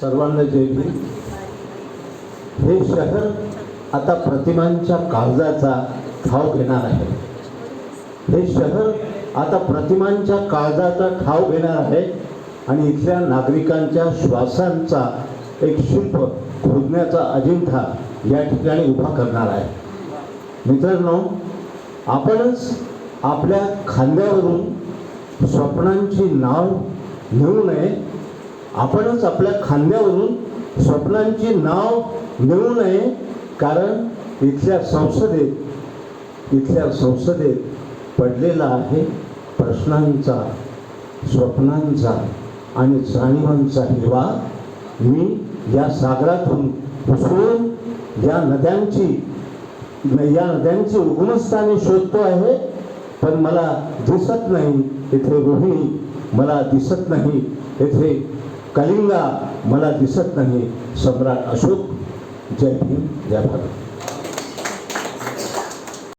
सर्वांना जय हे शहर आता प्रतिमांच्या काळजाचा ठाव घेणार आहे. हे शहर आता प्रतिमांच्या काळजाचा ठाव घेणार आहे आणि इथल्या नागरिकांच्या श्वासांचा एक शिल्प खोदण्याचा अजिंठा या ठिकाणी उभा करणार आहे. मित्रांनो आपणच आपल्या खांद्यावरून स्वप्नांची नाव घेऊ नये आपणच आपल्या खांद्यावरून स्वप्नांची नाव मिळू नये कारण इथल्या संसदेत इथल्या संसदेत पडलेला आहे प्रश्नांचा स्वप्नांचा आणि जाणीवांचा हिवा मी या सागरातून उसळून या नद्यांची या नद्यांची उगमस्थाने शोधतो आहे पण मला दिसत नाही इथे रोहिणी मला दिसत नाही इथे कलिंगा मला दिसत नाही. सम्राट अशोक जय भीम जय भारत.